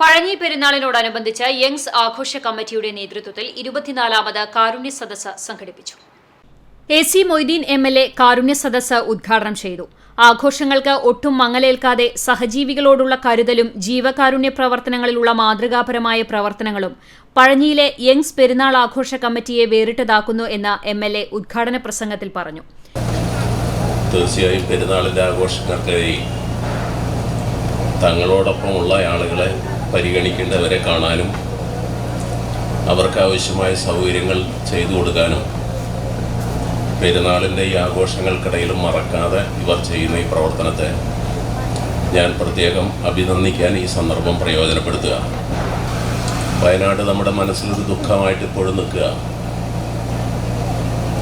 Pazhanji പെരുന്നാളിനോടനുബന്ധിച്ച് Young's ആഘോഷ കമ്മിറ്റിയുടെ നേതൃത്വത്തിൽ ഇരുപത്തിനാലാമത് കാരുണ്യ സദസ് സംഘടിപ്പിച്ചു. A C Moideen M L A കാരുണ്യ സദസ് ഉദ്ഘാടനം ചെയ്തു. ആഘോഷങ്ങൾക്ക് ഒട്ടും മങ്ങലേൽക്കാതെ സഹജീവികളോടുള്ള കരുതലും ജീവകാരുണ്യ പ്രവർത്തനങ്ങളിലുള്ള മാതൃകാപരമായ പ്രവർത്തനങ്ങളും പഴഞ്ഞിയിലെ യങ്സ് പെരുന്നാൾ ആഘോഷ കമ്മിറ്റിയെ വേറിട്ടതാക്കുന്നു എന്ന് എം എൽ എ ഉദ്ഘാടന പ്രസംഗത്തിൽ പറഞ്ഞു. തീർച്ചയായും പെരുന്നാളിന്റെ ആഘോഷങ്ങൾക്കായി തങ്ങളോടൊപ്പമുള്ള ആളുകളെ പരിഗണിക്കേണ്ടവരെ കാണാനും അവർക്ക് ആവശ്യമായ സൗകര്യങ്ങൾ ചെയ്തു കൊടുക്കാനും പെരുന്നാളിന്റെ ഈ ആഘോഷങ്ങൾക്കിടയിലും മറക്കാതെ ഇവർ ചെയ്യുന്ന ഈ പ്രവർത്തനത്തെ ഞാൻ പ്രത്യേകം അഭിനന്ദിക്കാൻ ഈ സന്ദർഭം പ്രയോജനപ്പെടുത്തുക. വയനാട് നമ്മുടെ മനസ്സിലൊരു ദുഃഖമായിട്ട് ഇപ്പോഴും നിൽക്കുക.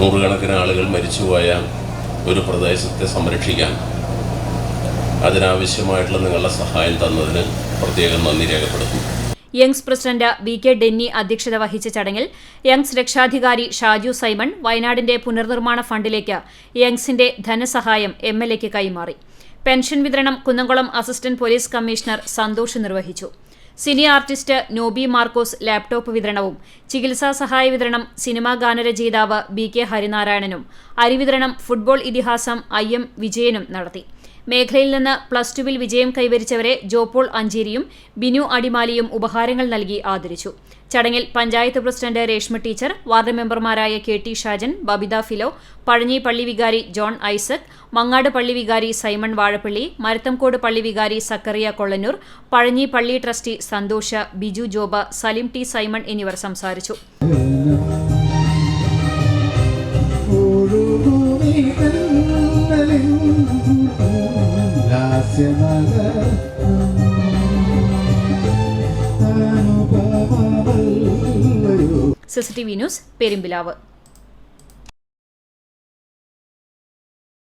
നൂറുകണക്കിന് ആളുകൾ മരിച്ചുപോയ ഒരു പ്രദേശത്തെ സംരക്ഷിക്കാൻ. അതിനാവശ്യമായിട്ടുള്ള നിങ്ങളുടെ സഹായം തന്നതിന് പ്രത്യേകം നന്ദി രേഖപ്പെടുത്തുന്നു. Youngs president B K Denny അധ്യക്ഷത വഹിച്ച ചടങ്ങിൽ യങ്സ് രക്ഷാധികാരി ഷാജു സൈമൺ വയനാടിന്റെ പുനർനിർമ്മാണ ഫണ്ടിലേക്ക് യങ്സിന്റെ ധനസഹായം എം എൽ എക്ക് കൈമാറി. പെൻഷൻ വിതരണം Kunnamkulam assistant police commissioner Santhosh നിർവഹിച്ചു. Cine artist Noby Markose laptop വിതരണവും ചികിത്സാ സഹായ വിതരണം സിനിമാ ഗാനരചയിതാവ് ബി കെ ഹരിനാരായണനും അരിവിതരണം ഫുട്ബോൾ ഇതിഹാസം ഐ എം വിജയനും നടത്തി. മേഖലയിൽ നിന്ന് പ്ലസ് ടുവിൽ വിജയം കൈവരിച്ചവരെ ജോപോൾ അഞ്ചേരിയും ബിനു അടിമാലിയും ഉപഹാരങ്ങൾ നൽകി ആദരിച്ചു. ചടങ്ങിൽ panchayat president Reshma teacher ward മെമ്പർമാരായ കെ ടി ഷാജൻ ബബിത ഫിലോ പഴഞ്ഞി പള്ളി വികാരി ജോൺ ഐസക് മങ്ങാട് പള്ളി വികാരി സൈമൺ വാഴപ്പള്ളി മരത്തംകോട് പള്ളി വികാരി സക്കറിയ കൊള്ളന്നൂർ പഴഞ്ഞി പള്ളി ട്രസ്റ്റി സന്തോഷ ബിജു ജോബ സലിം ടി സൈമൺ എന്നിവർ സംസാരിച്ചു. CCTV news Perumpilavu.